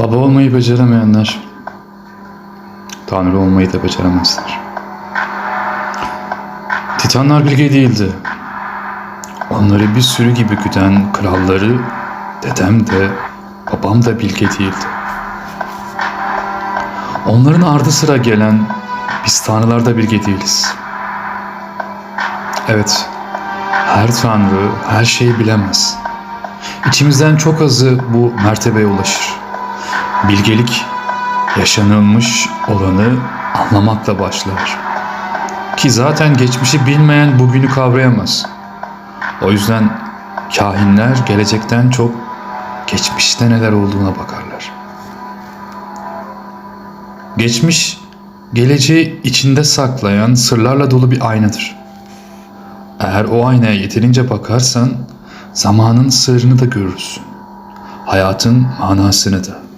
Baba olmayı beceremayanlar Tanrı olmayı da beceremezler. Titanlar bilge değildi. Onları bir sürü gibi güden kralları dedem de babam da bilge değildi. Onların ardı sıra gelen biz tanrılar da bilge değiliz. Evet, her tanrı her şeyi bilemez. İçimizden çok azı bu mertebeye ulaşır. Bilgelik yaşanılmış olanı anlamakla başlar. Ki zaten geçmişi bilmeyen bugünü kavrayamaz. O yüzden kahinler gelecekten çok geçmişte neler olduğuna bakarlar. Geçmiş, geleceği içinde saklayan sırlarla dolu bir aynadır. Eğer o aynaya yeterince bakarsan zamanın sırrını da görürsün. Hayatın manasını da.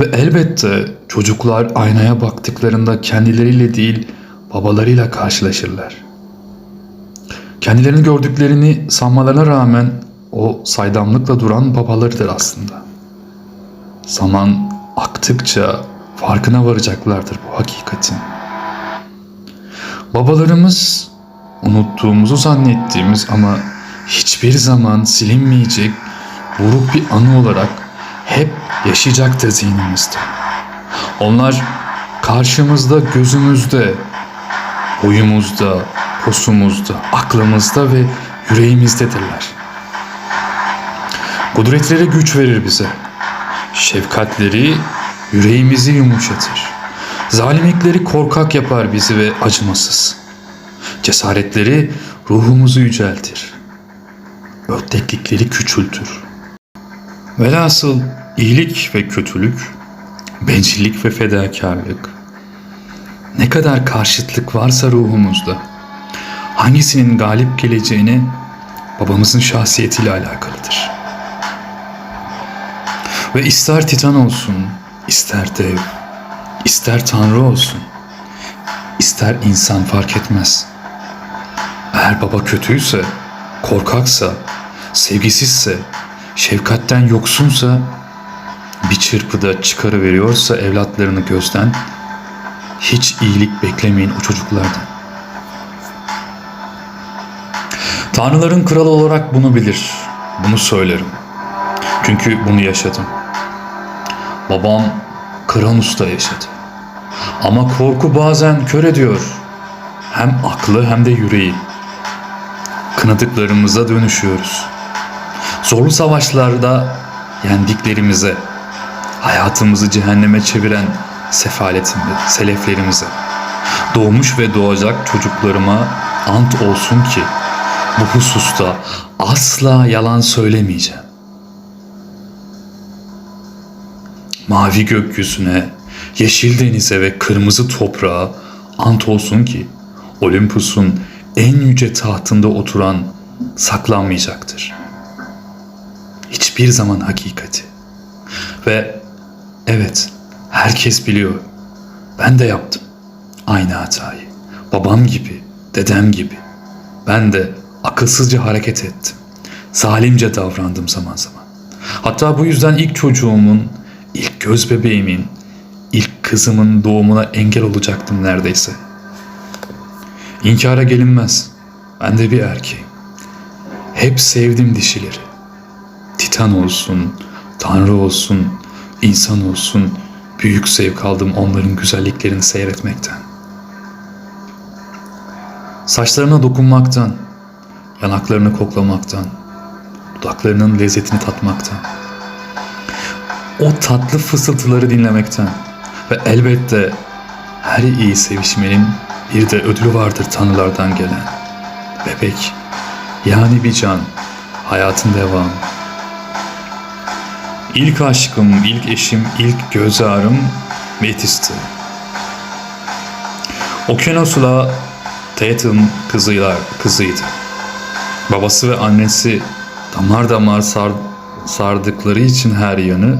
Ve elbette çocuklar aynaya baktıklarında kendileriyle değil babalarıyla karşılaşırlar. Kendilerini gördüklerini sanmalarına rağmen o saydamlıkla duran babalarıdır aslında. Zaman aktıkça farkına varacaklardır bu hakikatin. Babalarımız unuttuğumuzu zannettiğimiz ama hiçbir zaman silinmeyecek buruk bir anı olarak hep yaşayacaktır zihnimizde. Onlar karşımızda, gözümüzde, boyumuzda, posumuzda, aklımızda ve yüreğimizdedirler. Kudretleri güç verir bize. Şefkatleri yüreğimizi yumuşatır. Zalimlikleri korkak yapar bizi ve acımasız. Cesaretleri ruhumuzu yüceltir. Ördeklikleri küçültür. Velhasıl iyilik ve kötülük, bencillik ve fedakarlık, ne kadar karşıtlık varsa ruhumuzda, hangisinin galip geleceğini babamızın şahsiyetiyle alakalıdır. Ve ister titan olsun, ister dev, ister tanrı olsun, ister insan fark etmez. Eğer baba kötüyse, korkaksa, sevgisizse, şefkatten yoksunsa, bir çırpıda çıkarı veriyorsa evlatlarını gözden, hiç iyilik beklemeyin o çocuklardan. Tanrıların kralı olarak bunu bilir, bunu söylerim. Çünkü bunu yaşadım. Babam Kranus'ta yaşadı. Ama korku bazen kör ediyor. Hem aklı hem de yüreği. Kınadıklarımıza dönüşüyoruz. Zorlu savaşlarda yendiklerimize, hayatımızı cehenneme çeviren sefaletimize, seleflerimize, doğmuş ve doğacak çocuklarıma ant olsun ki bu hususta asla yalan söylemeyeceğim. Mavi gökyüzüne, yeşil denize ve kırmızı toprağa ant olsun ki Olympus'un en yüce tahtında oturan saklanmayacaktır. Hiçbir zaman hakikati. Ve evet herkes biliyor. Ben de yaptım. Aynı hatayı. Babam gibi, dedem gibi. Ben de akılsızca hareket ettim. Zalimce davrandım zaman zaman. Hatta bu yüzden ilk çocuğumun, ilk göz bebeğimin, ilk kızımın doğumuna engel olacaktım neredeyse. İnkara gelinmez. Ben de bir erkeğim. Hep sevdim dişileri. Titan olsun, tanrı olsun, insan olsun, büyük zevk aldım onların güzelliklerini seyretmekten. Saçlarına dokunmaktan, yanaklarını koklamaktan, dudaklarının lezzetini tatmaktan, o tatlı fısıltıları dinlemekten ve elbette her iyi sevişmenin bir de ödülü vardır tanrılardan gelen. Bebek, yani bir can, hayatın devamı. İlk aşkım, ilk eşim, ilk göz ağrım Metis'ti. Okyanos'la Tatum kızıyla, kızıydı. Babası ve annesi damar damar sar, sardıkları için her yanı,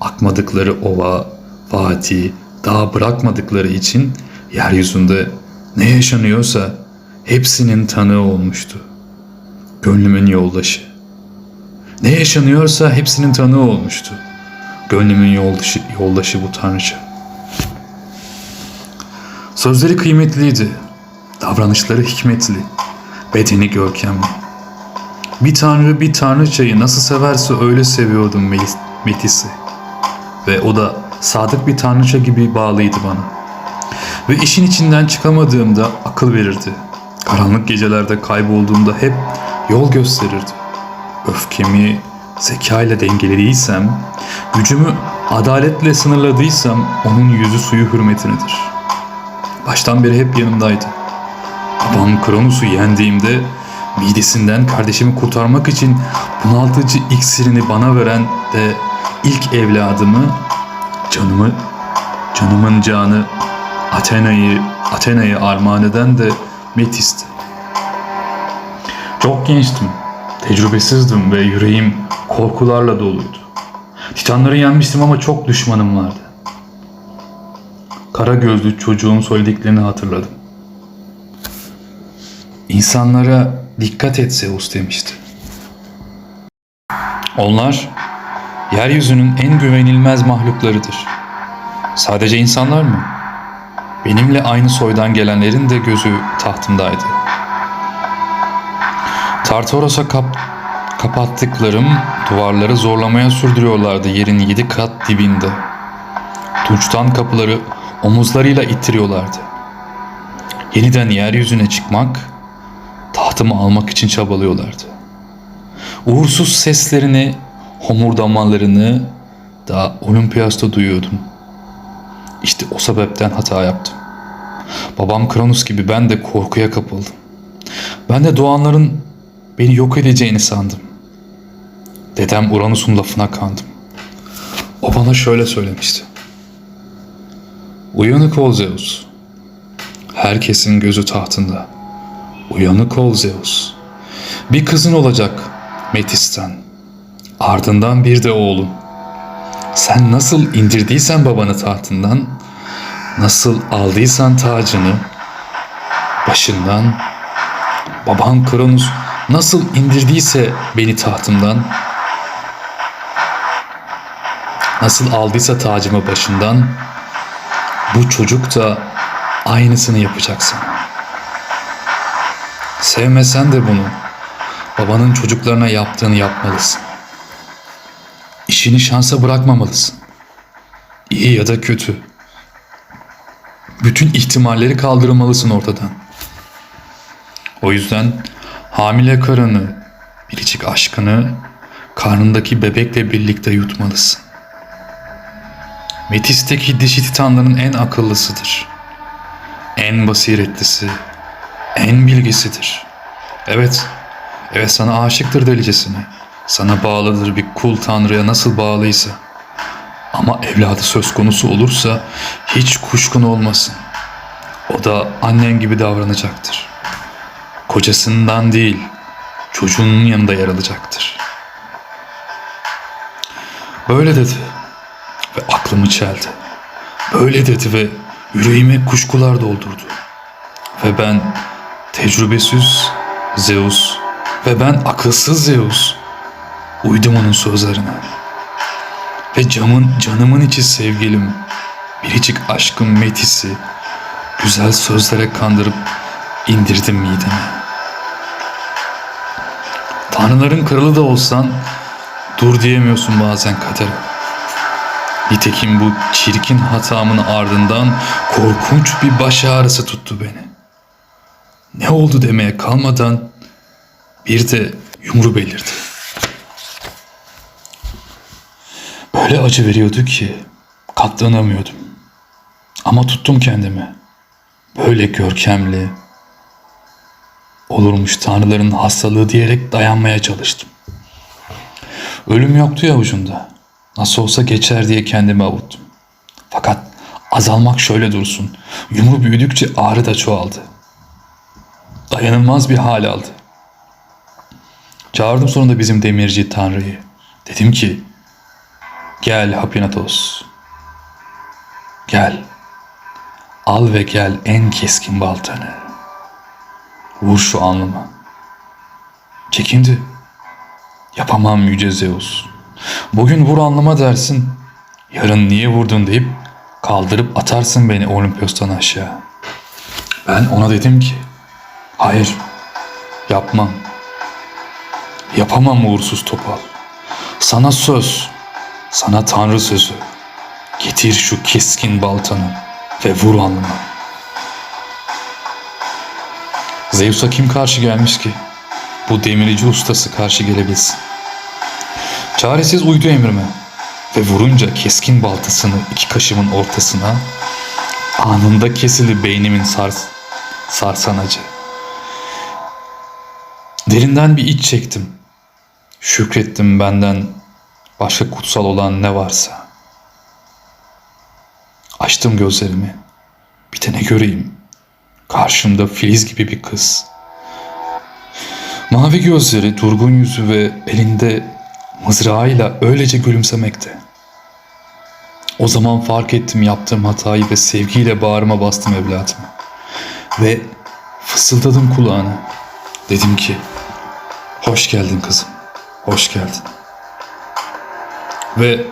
akmadıkları ova, vadi, dağ bırakmadıkları için yeryüzünde ne yaşanıyorsa hepsinin tanığı olmuştu. Gönlümün yoldaşı. Ne yaşanıyorsa hepsinin tanığı olmuştu. Gönlümün yoldaşı, yoldaşı bu tanrıça. Sözleri kıymetliydi. Davranışları hikmetli. Bedeni görkemli. Bir tanrı bir tanrıçayı nasıl severse öyle seviyordum Metis'i. Ve o da sadık bir tanrıça gibi bağlıydı bana. Ve işin içinden çıkamadığımda akıl verirdi. Karanlık gecelerde kaybolduğumda hep yol gösterirdi. Öfkemi zekayla dengelediysem, gücümü adaletle sınırladıysam onun yüzü suyu hürmetinedir. Baştan beri hep yanımdaydı. Babam Kronos'u yendiğimde midesinden kardeşimi kurtarmak için bunaltıcı iksirini bana veren de ilk evladımı, canımı, canımın canı Athena'yı Athena'yı armağan eden de Metis'ti. Çok gençtim, tecrübesizdim ve yüreğim korkularla doluydu. Titanları yenmiştim ama çok düşmanım vardı. Kara gözlü çocuğun söylediklerini hatırladım. İnsanlara dikkat et Zeus demişti. Onlar yeryüzünün en güvenilmez mahluklarıdır. Sadece insanlar mı? Benimle aynı soydan gelenlerin de gözü tahtımdaydı. Tartaros'a kap kapattıklarım duvarları zorlamaya sürdürüyorlardı yerin yedi kat dibinde. Tunçtan kapıları omuzlarıyla ittiriyorlardı. Yeniden yeryüzüne çıkmak, tahtımı almak için çabalıyorlardı. Uğursuz seslerini, homurdamalarını da Olimpiyas'ta duyuyordum. İşte o sebepten hata yaptım. Babam Kronos gibi ben de korkuya kapıldım. Ben de doğanların beni yok edeceğini sandım. Dedem Uranus'un lafına kandım. O bana şöyle söylemişti. Uyanık ol Zeus. Herkesin gözü tahtında. Uyanık ol Zeus. Bir kızın olacak Metis'ten. Ardından bir de oğlun. Sen nasıl indirdiysen babanı tahtından, nasıl aldıysan tacını başından, baban Kronos nasıl indirdiyse beni tahtımdan, nasıl aldıysa tacımı başından, bu çocuk da aynısını yapacaksın. Sevmesen de bunu, babanın çocuklarına yaptığını yapmalısın. İşini şansa bırakmamalısın. İyi ya da kötü. Bütün ihtimalleri kaldırmalısın ortadan. O yüzden hamile karını, biricik aşkını karnındaki bebekle birlikte yutmalısın. Metis'teki dişi titanların en akıllısıdır. En basiretlisi, en bilgisidir. Evet, evet sana aşıktır delicesine. Sana bağlıdır bir kul tanrıya nasıl bağlıysa. Ama evladı söz konusu olursa hiç kuşkun olmasın. O da annen gibi davranacaktır. Kocasından değil, çocuğunun yanında yer alacaktır. Böyle dedi ve aklımı çeldi. Böyle dedi ve yüreğime kuşkular doldurdu. Ve ben tecrübesiz Zeus ve ben akılsız Zeus uydum onun sözlerine. Ve camın, canımın içi sevgilim, biricik aşkım Metis'i güzel sözlere kandırıp indirdim mideme. Tanrıların kralı da olsan dur diyemiyorsun bazen kadere. Nitekim bu çirkin hatamın ardından korkunç bir baş ağrısı tuttu beni. Ne oldu demeye kalmadan bir de yumru belirdi. Öyle acı veriyordu ki katlanamıyordum. Ama tuttum kendimi. Böyle görkemli olurmuş tanrıların hastalığı diyerek dayanmaya çalıştım. Ölüm yoktu ya ucunda. Nasıl olsa geçer diye kendimi avuttum. Fakat azalmak şöyle dursun. Yumru büyüdükçe ağrı da çoğaldı. Dayanılmaz bir hal aldı. Çağırdım sonunda bizim demirci tanrıyı. Dedim ki Gel Hapinatos. Gel. Al ve gel en keskin baltanı. Vur şu alnıma. Çekindi. Yapamam yüce Zeus. Bugün vur alnıma dersin. yarın niye vurdun deyip kaldırıp atarsın beni Olimpos'tan aşağı. Ben ona dedim ki hayır yapmam. Yapamam uğursuz topal. Sana söz, sana tanrı sözü. Getir şu keskin baltanı ve vur alnıma. Zeus'a kim karşı gelmiş ki? Bu demirci ustası karşı gelebilsin. Çaresiz uydu emrime ve vurunca keskin baltasını iki kaşımın ortasına anında kesildi beynimin sars sarsan acı. Derinden bir iç çektim. Şükrettim benden başka kutsal olan ne varsa. Açtım gözlerimi. Bir de ne göreyim? Karşımda filiz gibi bir kız. Mavi gözleri, durgun yüzü ve elinde mızrağıyla öylece gülümsemekte. O zaman fark ettim yaptığım hatayı ve sevgiyle bağrıma bastım evladıma. Ve fısıldadım kulağına. Dedim ki, hoş geldin kızım, hoş geldin. Ve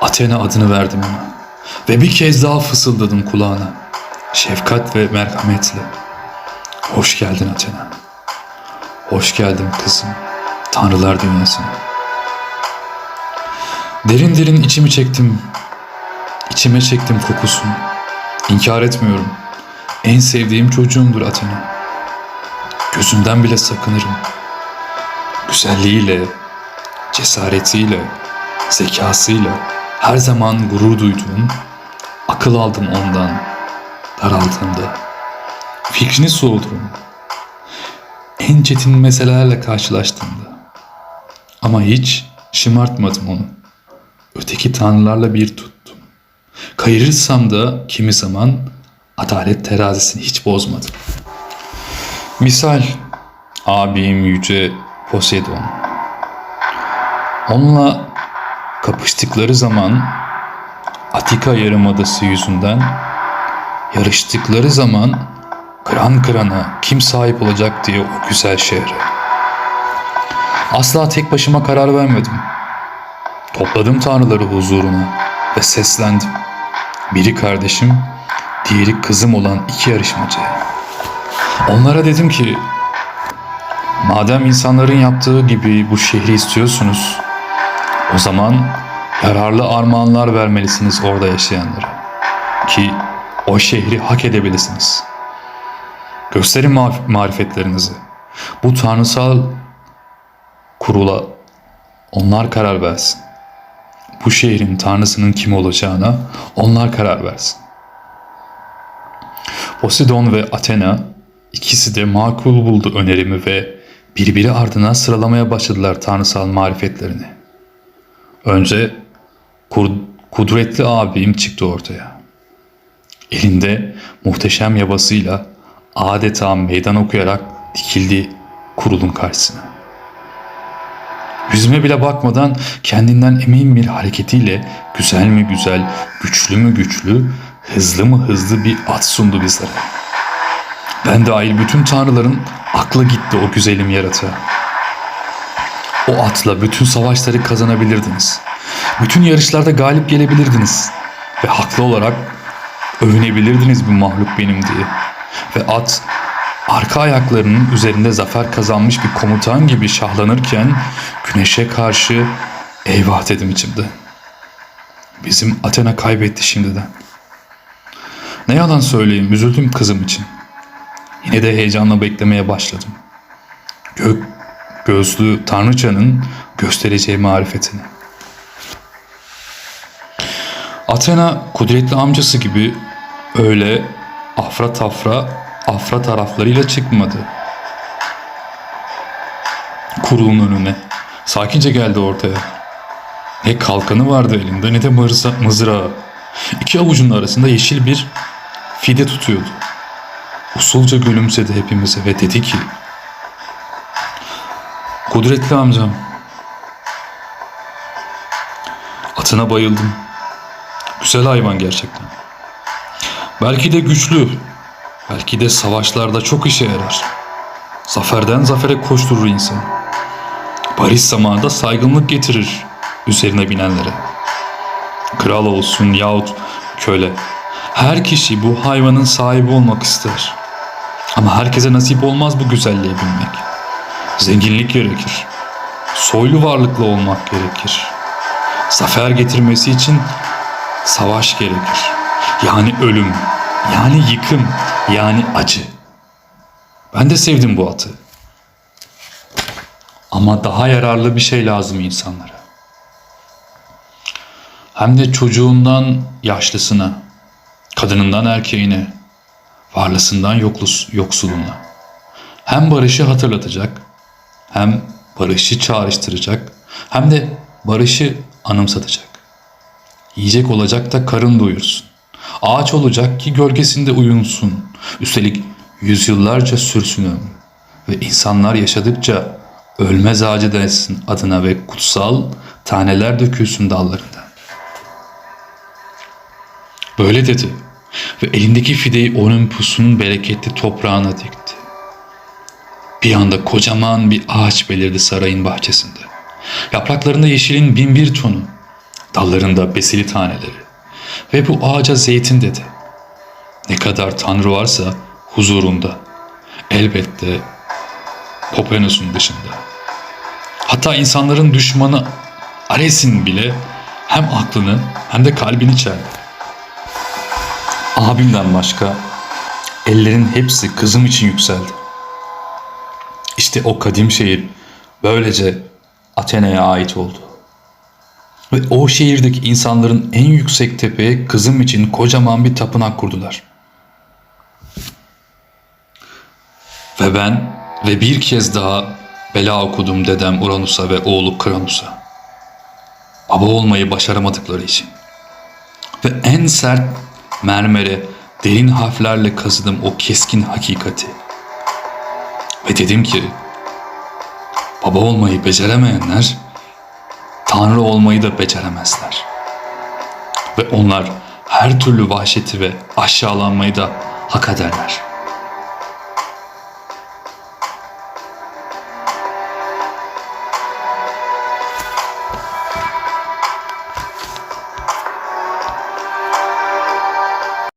Athena adını verdim ona. Ve bir kez daha fısıldadım kulağına. Şefkat ve merhametle. Hoş geldin Athena. Hoş geldin kızım. Tanrılar dünyasına. Derin derin içimi çektim. İçime çektim kokusunu. İnkar etmiyorum. En sevdiğim çocuğumdur Athena. Gözümden bile sakınırım. Güzelliğiyle, cesaretiyle, zekasıyla her zaman gurur duyduğum, akıl aldım ondan daraldığımda. Fikrini sordum. En çetin meselelerle karşılaştığımda. Ama hiç şımartmadım onu. Öteki tanrılarla bir tuttum. Kayırırsam da kimi zaman adalet terazisini hiç bozmadım. Misal abim yüce Poseidon. Onunla kapıştıkları zaman Atika Yarımadası yüzünden yarıştıkları zaman kıran kırana kim sahip olacak diye o güzel şehre. Asla tek başıma karar vermedim. Topladım tanrıları huzuruna ve seslendim. Biri kardeşim, diğeri kızım olan iki yarışmacıya. Onlara dedim ki, madem insanların yaptığı gibi bu şehri istiyorsunuz, o zaman yararlı armağanlar vermelisiniz orada yaşayanlara. Ki o şehri hak edebilirsiniz. Gösterin marif- marifetlerinizi. Bu tanrısal kurula onlar karar versin. Bu şehrin tanrısının kim olacağına onlar karar versin. Poseidon ve Athena ikisi de makul buldu önerimi ve birbiri ardına sıralamaya başladılar tanrısal marifetlerini. Önce kur- kudretli abim çıktı ortaya. Elinde muhteşem yabasıyla adeta meydan okuyarak dikildi kurulun karşısına. Yüzüme bile bakmadan kendinden emin bir hareketiyle güzel mi güzel, güçlü mü güçlü, hızlı mı hızlı bir at sundu bizlere. Ben dahil bütün tanrıların aklı gitti o güzelim yaratığa. O atla bütün savaşları kazanabilirdiniz. Bütün yarışlarda galip gelebilirdiniz. Ve haklı olarak övünebilirdiniz bu mahluk benim diye. Ve at arka ayaklarının üzerinde zafer kazanmış bir komutan gibi şahlanırken güneşe karşı eyvah dedim içimde. Bizim Athena kaybetti şimdiden. Ne yalan söyleyeyim üzüldüm kızım için. Yine de heyecanla beklemeye başladım. Gök gözlü Tanrıçanın göstereceği marifetini. Athena kudretli amcası gibi öyle afra tafra afra taraflarıyla çıkmadı. Kurulun önüne. Sakince geldi ortaya. Ne kalkanı vardı elinde ne de mızrağı. İki avucunun arasında yeşil bir fide tutuyordu. Usulca gülümsedi hepimize ve dedi ki Kudretli amcam Atına bayıldım. Güzel hayvan gerçekten. Belki de güçlü. Belki de savaşlarda çok işe yarar. Zaferden zafere koşturur insan. Barış zamanında saygınlık getirir üzerine binenlere. Kral olsun yahut köle. Her kişi bu hayvanın sahibi olmak ister. Ama herkese nasip olmaz bu güzelliğe binmek. Zenginlik gerekir. Soylu varlıklı olmak gerekir. Zafer getirmesi için savaş gerekir. Yani ölüm, yani yıkım, yani acı. Ben de sevdim bu atı. Ama daha yararlı bir şey lazım insanlara. Hem de çocuğundan yaşlısına, kadınından erkeğine, varlısından yoklus, yoksuluna. Hem barışı hatırlatacak, hem barışı çağrıştıracak, hem de barışı anımsatacak. Yiyecek olacak da karın doyursun. Ağaç olacak ki gölgesinde uyunsun. Üstelik yüzyıllarca sürsün. Ve insanlar yaşadıkça ölmez ağacı densin adına ve kutsal taneler dökülsün dallarından. Böyle dedi ve elindeki fideyi Olympus'un bereketli toprağına dikti. Bir anda kocaman bir ağaç belirdi sarayın bahçesinde. Yapraklarında yeşilin bin bir tonu, dallarında besili taneleri. Ve bu ağaca zeytin dedi. Ne kadar tanrı varsa huzurunda. Elbette Kopernikus'un dışında. Hatta insanların düşmanı Ares'in bile hem aklını hem de kalbini çeldi. Abimden başka ellerin hepsi kızım için yükseldi. İşte o kadim şehir böylece Atina'ya ait oldu. Ve o şehirdeki insanların en yüksek tepeye kızım için kocaman bir tapınak kurdular. Ve ben ve bir kez daha bela okudum dedem Uranus'a ve oğlu Kranus'a. Baba olmayı başaramadıkları için. Ve en sert mermere derin harflerle kazıdım o keskin hakikati. Ve dedim ki baba olmayı beceremeyenler Tanrı olmayı da beceremezler. Ve onlar her türlü vahşeti ve aşağılanmayı da hak ederler.